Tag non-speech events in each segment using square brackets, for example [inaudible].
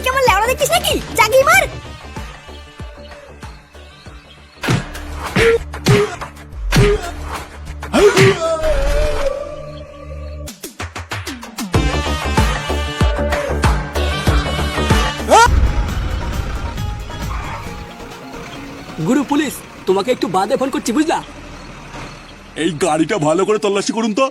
তুই কেমন লেওড়া দেখছিস নাকি? জাগি মার! গুরু পুলিশ তোমাকে একটু বাদে ফোন করছি বুঝলা? এই গাড়িটা ভালো করে তল্লাশি করুন তো।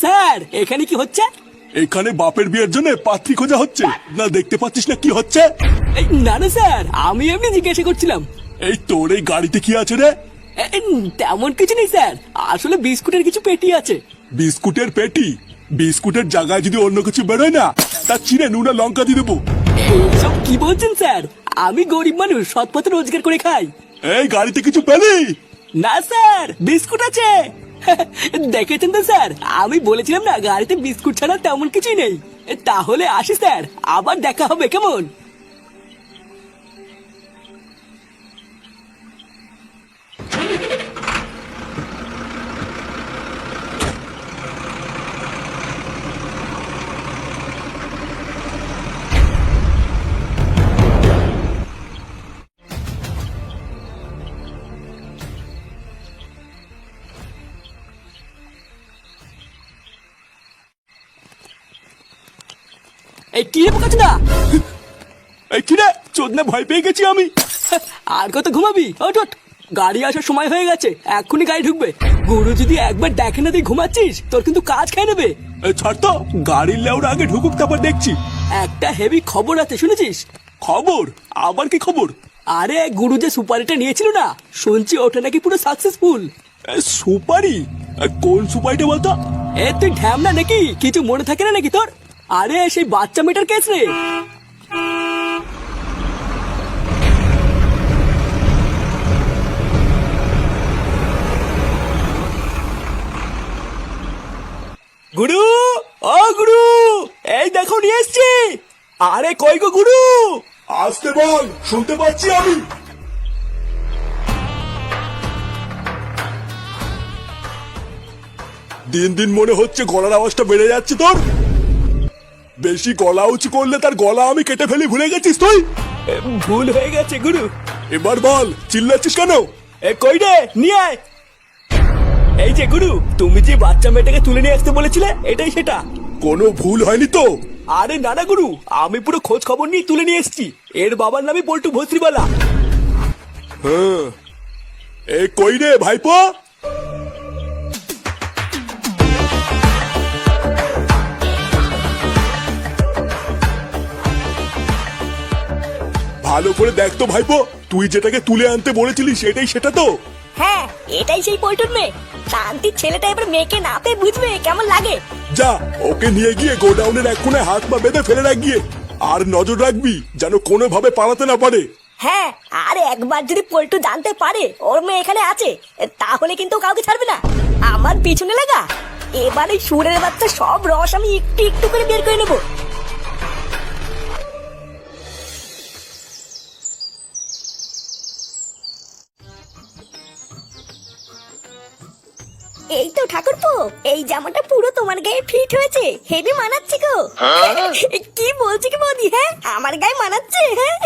স্যার এখানে কি হচ্ছে? এখানে বাপের বিয়ের জন্য পাত্রী খোঁজা হচ্ছে। না দেখতে পাচ্ছিস না কি হচ্ছে? না না স্যার আমি এমনি জিজ্ঞাসা করছিলাম। এই তোর এই গাড়িতে কি আছে রে? তেমন কিছু নেই স্যার। আসলে বিস্কুটের কিছু পেটি আছে। বিস্কুটের পেটি? বিস্কুটের জায়গায় যদি অন্য কিছু বেরোয় না তা চিনে নুনা লঙ্কা দিয়ে দেবো। সব কি বলছেন স্যার? আমি গরিব মানুষ সৎ পথে রোজগার করে খাই। এই গাড়িতে কিছু পেলি? না স্যার বিস্কুট আছে। দেখেছেন তো, স্যার? আমি বলেছিলাম না, গাড়িতে বিস্কুট ছাড়া তেমন কিছুই নেই। তাহলে আসি, স্যার। আবার দেখা হবে, কেমন? এই কি রে এই কি রে? চোদনা ভয় পেয়ে গেছি আমি। আর কত ঘুমাবি? ওঠ। গাড়ি আসার সময় হয়ে গেছে এক্ষুনি গাড়ি ঢুকবে। গুরু যদি একবার দেখে না তুই ঘুমাচ্ছিস তোর কিন্তু কাজ খেয়ে নেবে। ছাড় তো গাড়ির লেউরা আগে ঢুকুক তারপর দেখছি। একটা হেভি খবর আছে শুনেছিস? খবর? আবার কি খবর? আরে গুরু যে সুপারিটা নিয়েছিল না শুনছি ওটা নাকি পুরো সাকসেসফুল সুপারি? কোন সুপারিটা বলতো? এ তুই ঢ্যামনা নাকি? কিছু মনে থাকে না নাকি তোর? আরে, সেই বাচ্চা মেয়েটার কেস রে। গুরু, ও গুরু, এই দেখো, নিয়ে এসছি। আরে, কই গো গুরু? আসতে বল, শুনতে পাচ্ছি আমি। দিন দিন মনে হচ্ছে গলার আওয়াজটা বেড়ে যাচ্ছে তোর। বেশি গলা উঁচু করলে তার গলা আমি কেটে ফেলি ভুলে গেছিস তুই? ভুল হয়ে গেছে গুরু। এবার বল চিল্লাচ্ছিস কেন? এ কই রে? নিয়ে আয়। এই যে গুরু তুমি যে বাচ্চা মেয়েটাকে তুলে নিয়ে আসতে বলেছিলে এটাই সেটা। কোনো ভুল হয়নি তো? আরে নানা গুরু আমি পুরো খোঁজ খবর নিয়ে তুলে নিয়ে এসেছি। এর বাবার নামই পল্টু ভস্ত্রীবালা। হ্যাঁ। এ কই রে ভাইপো? ভালো করে দেখ তো ভাইপো তুই যেটাকে তুলে আনতে বলেছিলি সেটাই সেটা তো। হ্যাঁ এটাই সেই পল্টুর মেয়ে। শান্তির ছেলেটা এবার মেয়েকে না পেয়ে বুঝবে কেমন লাগে? যা ওকে নিয়ে গিয়ে গোডাউনের এক কোণে হাত পা বেঁধে ফেলে রাখ গিয়ে আর নজর রাখবি যেন কোনোভাবে পালাতে না পারে। হ্যাঁ আর একবার যদি পল্টু জানতে পারে ওর মেয়ে এখানে আছে তাহলে কিন্তু কাউকে ছাড়বে না। আমার পিছনে লাগা। এবারে সুরের বাচ্চা সব রস আমি একটু একটু করে বের করে নেব। এই তো ঠাকুরপো এই জামাটা পুরো তোমার গায়ে ফিট হয়েছে হেভি মানাচ্ছে গো। কি বলছি কি বৌদি হ্যাঁ? আমার গায়ে মানাচ্ছে হ্যাঁ?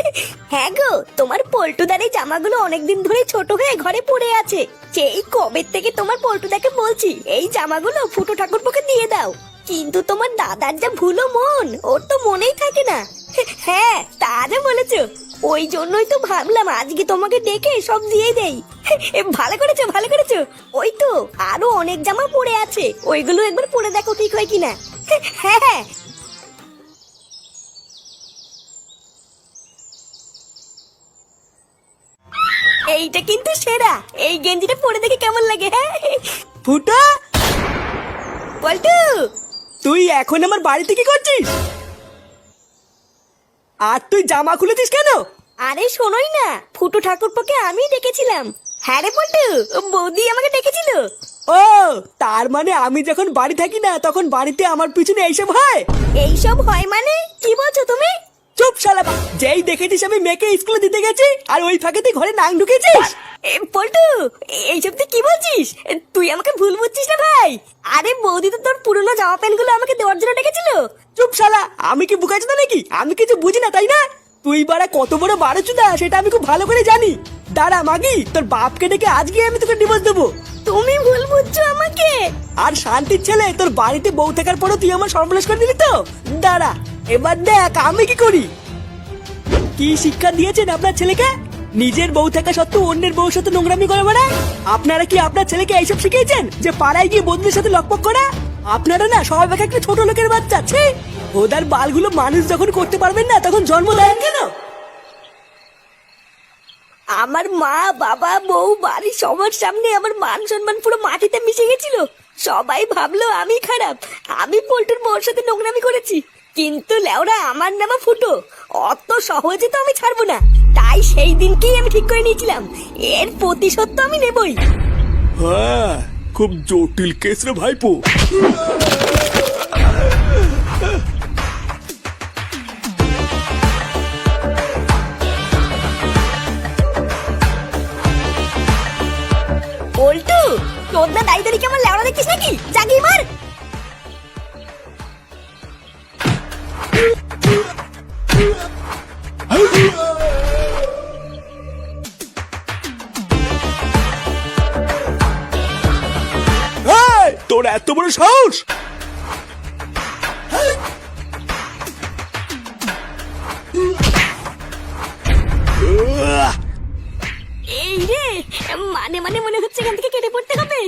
হ্যাঁ গো তোমার পল্টুদার এই জামাগুলো অনেকদিন ধরে ছোট হয়ে ঘরে পড়ে আছে। সেই কবে থেকে তোমার পল্টুদাকে বলছি এই জামাগুলো ফুটো ঠাকুরপোকে দিয়ে দাও। কিন্তু তোমার দাদার যা ভুলো মন ওর তো মনেই থাকে না। হ্যাঁ তা যা বলেছ। ওই জন্যই তো ভাবলাম আজকে তোমাকে ডেকে সব দিয়ে দেই। [laughs] ভালো করেছ ভালো করেছ। ওই তো আরও অনেক জামা পড়ে আছে। ওইগুলো একবার পরে দেখো ঠিক হয় কিনা। [laughs] হ্যাঁ হ্যাঁ। এইটা কিন্তু সেরা। এই গেঞ্জিটা পরে দেখে কেমন লাগে হ্যাঁ? ফুটা! পল্টু তুই এখন আমার বাড়িতে কি করছিস? আর তুই জামা খুলেছিস কেন? আরে শোনোই না ফুটু ঠাকুরপোকে আমি ডেকেছিলাম। হ্যাঁ রে পল্টু বৌদি আমাকে ডেকেছিল। ও তার মানে আমি যখন বাড়ি থাকি না তখন বাড়িতে আমার পিছনে এইসব হয়? এইসব হয় মানে? কি বলছো তুমি? চুপ শালা যেই দেখেছিস আমি মেয়েকে স্কুলে দিতে গেছি আর ওই ফাঁকে তুই ঘরে নাং ঢুকেছিস? এইসব তুই কি বলছিস? তুই আমাকে ভুল বুঝছিস না ভাই? আরে বৌদি তো তোর পুরনো জামা প্যান্টগুলো আমাকে দেওয়ার জন্য ডেকেছিল। চুপ শালা আমি কি বুকাচ্ছি না নাকি? আমি কিছু বুঝি না তাই না? তুই বাড়া কত বড় বারো চুদা সেটা আমি খুব ভালো করে জানি। দাঁড়া মাগি তোর বাপকে ডেকে আজকে আমি তোকে ডিভোর্স দেবো। তুমি ভুল বুঝছ আমাকে। আর শান্তির ছেলে তোর বাড়িতে বউ থাকার পরও তুই আমার সর্বনাশ করে দিলি তো? দাঁড়া এবার দেখ আমি কি করি? কি শিক্ষা দিয়েছেন আপনার ছেলেকে? নিজের বউ থাকা সত্ত্বেও অন্যের বউর সাথে নোংরামি করে বেড়ায় আপনারা কি আপনার ছেলেকে এইসব শিখিয়েছেন যে পাড়ায় গিয়ে বন্ধুদের সাথে লকপক করা? আপনারা না সবাই এক একটা ছোট লোকের বাচ্চা, ছি! ওদের বালগুলো মানুষ যখন করতে পারবেন না, তখন জন্ম দেন কেন? আমার মা, বাবা, বউ বাড়ির সবার সামনে আমার মান সম্মান পুরো মাটিতে মিশে গেছিল। সবাই ভাবলো আমি খারাপ। আমি পোল্টুর বউর সাথে নোংরামি করেছি। কিন্তু লেওরা আমার নামা ফুটো। অত সহজে তো আমি ছাড়বো না। তাই সেই দিনকেই আমি ঠিক করে নিয়েছিলাম। এর প্রতিশোধ তো আমি নেবই। হ্যাঁ খুব জটিল কেস রে ভাইপো। পোল্টু তোর না দাঁড়িয়ে দাঁড়িয়ে কেমন লেওড়া দেখছিস নাকি? জাগি মার। এত বড় সাহস! এই রে মানে মানে মনে হচ্ছে এখান থেকে কেটে পড়তে হবে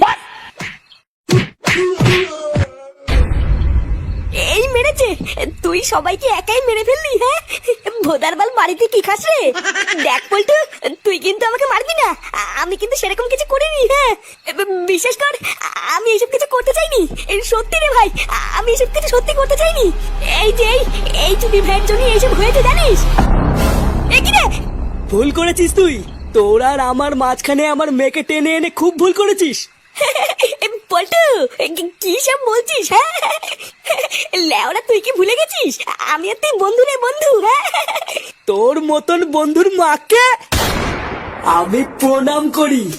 তুই সবাইকে একাই মেরে ফেললি হ্যাঁ? ভোদার বাল বাড়িতে কি খাস রে? দেখ পল্টু তুই কিন্তু আমাকে মারবি না। আমি কিন্তু সেরকম কিছু করিনি হ্যাঁ? বিশেষ কর আমি এসব কিছু করতে চাইনি। সত্যি রে ভাই আমি এসব কিছু সত্যি করতে চাইনি। এই যে এই চুরি ভাইয়ের জন্য এইসব হয়েছে জানিস? রে? ভুল করেছিস তুই। তোর আর আমার মাঝখানে আমার মেয়েকে টেনে এনে খুব ভুল করেছিস। [laughs] পল্টু কি- সব বলছিস হ্যাঁ? লেওরা, তুই কি ভুলে গেছিস? আমি আর তুই বন্ধু রে, বন্ধু হ্যাঁ? তোর মতন বন্ধুর মাকে আমি প্রণাম করি।